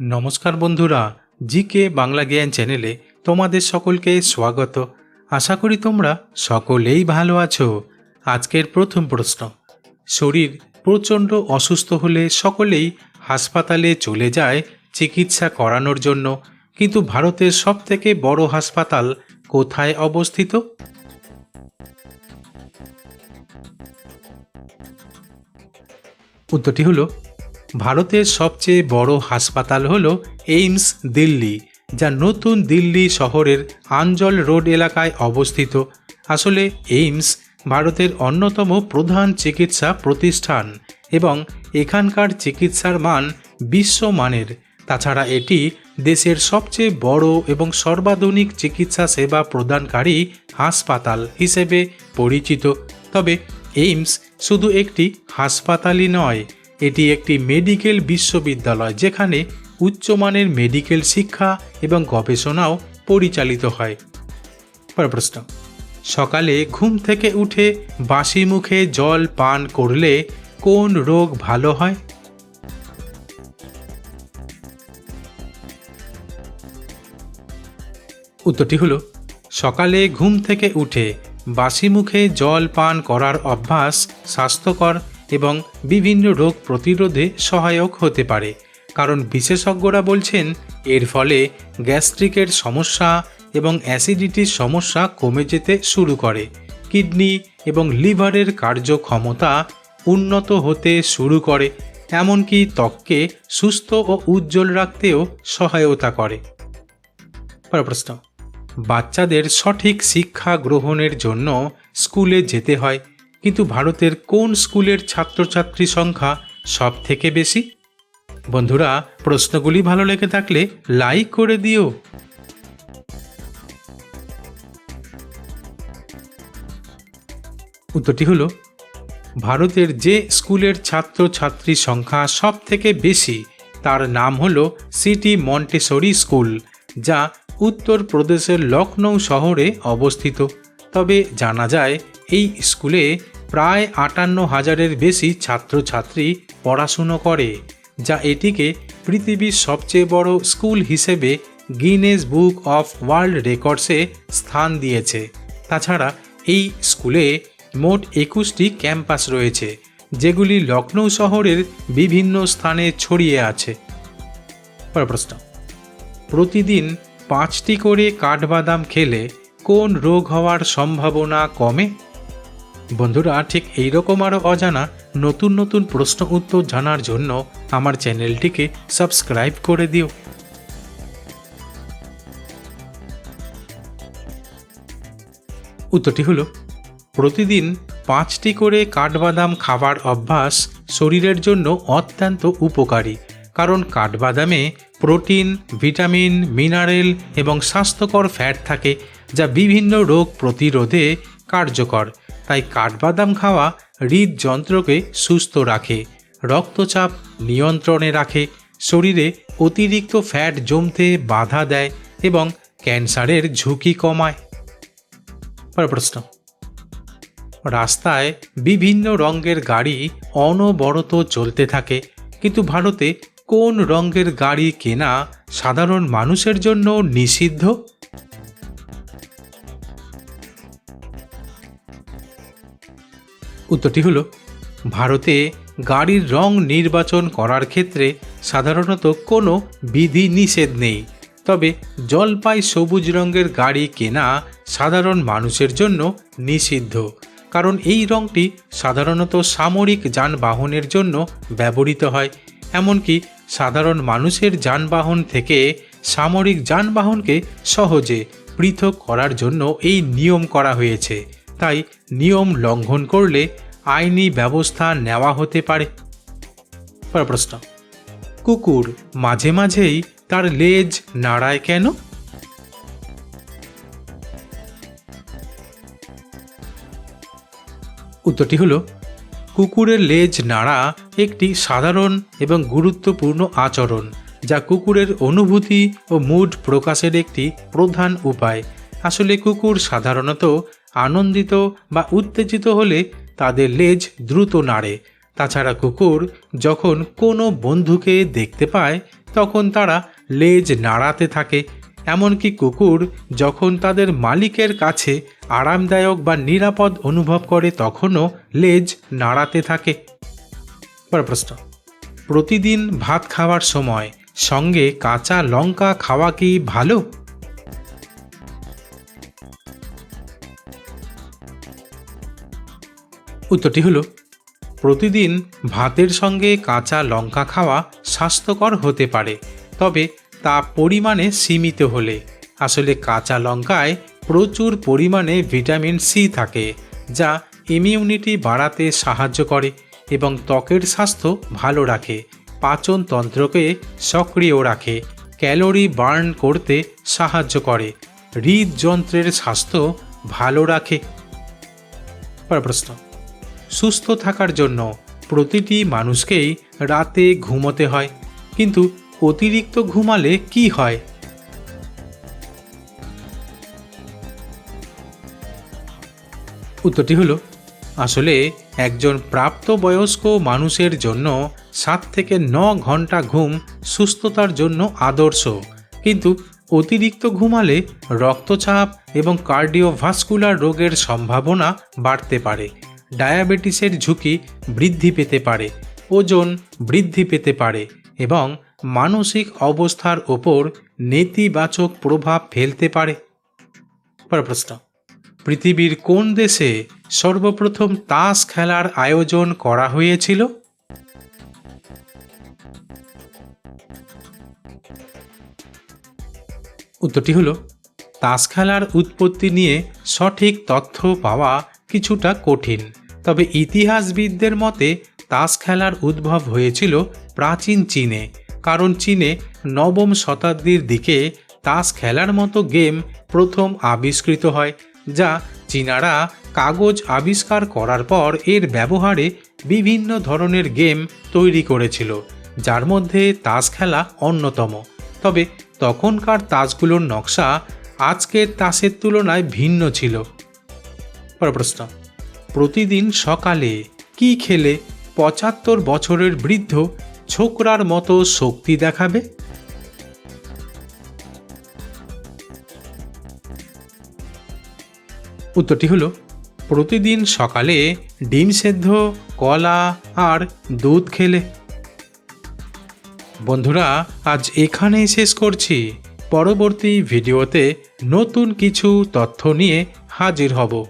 নমস্কার বন্ধুরা জি কে বাংলা জ্ঞান চ্যানেলে তোমাদের সকলকে স্বাগত। আশা করি তোমরা সকলেই ভালো আছো। আজকের প্রথম প্রশ্ন, শরীর প্রচণ্ড অসুস্থ হলে সকলেই হাসপাতালে চলে যায় চিকিৎসা করানোর জন্য, কিন্তু ভারতের সবথেকে বড় হাসপাতাল কোথায় অবস্থিত? উত্তরটি হলো ভারতের সবচেয়ে বড় হাসপাতাল হল এইমস, দিল্লি, যা নতুন দিল্লি শহরের আঞ্জল রোড এলাকায় অবস্থিত। আসলে এইমস ভারতের অন্যতম প্রধান চিকিৎসা প্রতিষ্ঠান এবং এখানকার চিকিৎসার মান বিশ্বমানের। তাছাড়া এটি দেশের সবচেয়ে বড় এবং সর্বাধুনিক চিকিৎসা সেবা প্রদানকারী হাসপাতাল হিসেবে পরিচিত। তবে এইমস শুধু একটি হাসপাতালই নয় এটি একটি মেডিকেল বিশ্ববিদ্যালয় যেখানে উচ্চমানের মেডিকেল শিক্ষা এবং গবেষণাও পরিচালিত হয়। পরের প্রশ্ন। সকালে ঘুম থেকে উঠে বাসি মুখে জল পান করলে কোন রোগ ভালো হয়? উত্তরটি হলো, সকালে ঘুম থেকে উঠে বাসি মুখে জল পান করার অভ্যাস স্বাস্থ্যকর এবং বিভিন্ন রোগ প্রতিরোধে সহায়ক হতে পারে। কারণ বিশেষজ্ঞরা বলছেন, এর ফলে গ্যাস্ট্রিকের সমস্যা এবং অ্যাসিডিটির সমস্যা কমে যেতে শুরু করে। কিডনি এবং লিভারের কার্যক্ষমতা উন্নত হতে শুরু করে, এমনকি ত্বককে সুস্থ ও উজ্জ্বল রাখতেও সহায়তা করে। প্রশ্ন, বাচ্চাদের সঠিক শিক্ষা গ্রহণের জন্য স্কুলে যেতে হয় কিন্তু ভারতের কোন স্কুলের ছাত্রছাত্রী সংখ্যা সব থেকে বেশি? বন্ধুরা, প্রশ্নগুলি ভালো লেগে থাকলে লাইক করে দিও। উত্তরটি হলো, ভারতের যে স্কুলের ছাত্রছাত্রী সংখ্যা সব থেকে বেশি, তার নাম হল সিটি মন্টেসরি স্কুল, যা উত্তরপ্রদেশের লখনৌ শহরে অবস্থিত। তবে জানা যায় এই স্কুলে প্রায় আটান্ন হাজারের বেশি ছাত্রছাত্রী পড়াশুনো করে, যা এটিকে পৃথিবীর সবচেয়ে বড় স্কুল হিসেবে গিনেস বুক অফ ওয়ার্ল্ড রেকর্ডসে স্থান দিয়েছে। তাছাড়া এই স্কুলে মোট একুশটি ক্যাম্পাস রয়েছে, যেগুলি লখনৌ শহরের বিভিন্ন স্থানে ছড়িয়ে আছে। প্রশ্ন, প্রতিদিন পাঁচটি করে কাঠবাদাম খেলে কোন রোগ হওয়ার সম্ভাবনা কমে? বন্ধুরা, ঠিক এইরকম আরও অজানা নতুন নতুন প্রশ্ন উত্তর জানার জন্য আমার চ্যানেলটিকে সাবস্ক্রাইব করে দিও। উত্তরটি হলো, প্রতিদিন পাঁচটি করে কাঠবাদাম খাবার অভ্যাস শরীরের জন্য অত্যন্ত উপকারী, কারণ কাঠবাদামে প্রোটিন, ভিটামিন, মিনারেল এবং স্বাস্থ্যকর ফ্যাট থাকে, যা বিভিন্ন রোগ প্রতিরোধে কার্যকর। তাই কাঠবাদাম খাওয়া হৃদযন্ত্রকে সুস্থ রাখে, রক্তচাপ নিয়ন্ত্রণে রাখে, শরীরে অতিরিক্ত ফ্যাট জমতে বাধা দেয় এবং ক্যান্সারের ঝুঁকি কমায়। পরের প্রশ্ন। রাস্তায় বিভিন্ন রঙের গাড়ি অনবরত চলতে থাকে, কিন্তু ভারতে কোন রঙের গাড়ি কেনা সাধারণ মানুষের জন্য নিষিদ্ধ? উত্তরটি হলো, ভারতে গাড়ির রং নির্বাচন করার ক্ষেত্রে সাধারণত কোনো বিধি নিষেধ নেই। তবে জলপাই সবুজ রঙের গাড়ি কেনা সাধারণ মানুষের জন্য নিষিদ্ধ, কারণ এই রঙটি সাধারণত সামরিক যানবাহনের জন্য ব্যবহৃত হয়। এমনকি সাধারণ মানুষের যানবাহন থেকে সামরিক যানবাহনকে সহজে পৃথক করার জন্য এই নিয়ম করা হয়েছে। তাই নিয়ম লঙ্ঘন করলে আইনি ব্যবস্থা নেওয়া হতে পারে। প্রশ্ন কুকুর মাঝে মাঝেই তার লেজ নাড়ায় কেন? উত্তরটি হলো, কুকুরের লেজ নাড়া একটি সাধারণ এবং গুরুত্বপূর্ণ আচরণ যা কুকুরের অনুভূতি ও মুড প্রকাশের একটি প্রধান উপায়। আসলে কুকুর সাধারণত আনন্দিত বা উত্তেজিত হলে তাদের লেজ দ্রুত নাড়ে। তাছাড়া কুকুর যখন কোনো বন্ধুকে দেখতে পায়, তখন তারা লেজ নাড়াতে থাকে। এমনকি কুকুর যখন তাদের মালিকের কাছে আরামদায়ক বা নিরাপদ অনুভব করে, তখনও লেজ নাড়াতে থাকে। প্রশ্ন। প্রতিদিন ভাত খাওয়ার সময় সঙ্গে কাঁচা লঙ্কা খাওয়া কি ভালো? উত্তরটি হলো, প্রতিদিন ভাতের সঙ্গে কাঁচা লঙ্কা খাওয়া স্বাস্থ্যকর হতে পারে, তবে তা পরিমাণে সীমিত হলে। আসলে কাঁচা লঙ্কায় প্রচুর পরিমাণে ভিটামিন সি থাকে, যা ইমিউনিটি বাড়াতে সাহায্য করে এবং ত্বকের স্বাস্থ্য ভালো রাখে, পাচন তন্ত্রকে সক্রিয় রাখে, ক্যালোরি বার্ন করতে সাহায্য করে, হৃদযন্ত্রের স্বাস্থ্য ভালো রাখে। প্রশ্ন সুস্থ থাকার জন্য প্রতিটি মানুষকেই রাতে ঘুমোতে হয়। কিন্তু অতিরিক্ত ঘুমালে কি হয়? উত্তরটি হলো, আসলে একজন প্রাপ্তবয়স্ক মানুষের জন্য সাত থেকে ন ঘণ্টা ঘুম সুস্থতার জন্য আদর্শ। কিন্তু অতিরিক্ত ঘুমালে রক্তচাপ এবং কার্ডিওভাস্কুলার রোগের সম্ভাবনা বাড়তে পারে। ডায়াবেটিসের ঝুঁকি বৃদ্ধি পেতে পারে, ওজন বৃদ্ধি পেতে পারে এবং মানসিক অবস্থার ওপর নেতিবাচক প্রভাব ফেলতে পারে। প্রশ্ন, পৃথিবীর কোন দেশে সর্বপ্রথম তাস খেলার আয়োজন করা হয়েছিল? উত্তরটি হলো, তাস খেলার উৎপত্তি নিয়ে সঠিক তথ্য পাওয়া কিছুটা কঠিন। তবে ইতিহাসবিদদের মতে, তাস খেলার উদ্ভব হয়েছিল প্রাচীন চীনে, কারণ চীনে নবম শতাব্দীর দিকে তাস খেলার মতো গেম প্রথম আবিষ্কৃত হয়, যা চীনারা কাগজ আবিষ্কার করার পর এর ব্যবহারে বিভিন্ন ধরনের গেম তৈরি করেছিল, যার মধ্যে তাস খেলা অন্যতম। তবে তখনকার তাসগুলোর নকশা আজকের তাসের তুলনায় ভিন্ন ছিল। প্রশ্ন। প্রতিদিন সকালে কি খেলে পঁচাত্তর বছরের বৃদ্ধ ছোকরার মতো শক্তি দেখাবে? উত্তরটি হলো, প্রতিদিন সকালে ডিম সেদ্ধ, কলা আর দুধ খেলে। বন্ধুরা, আজ এখানেই শেষ করছি। পরবর্তী ভিডিওতে নতুন কিছু তথ্য নিয়ে হাজির হব।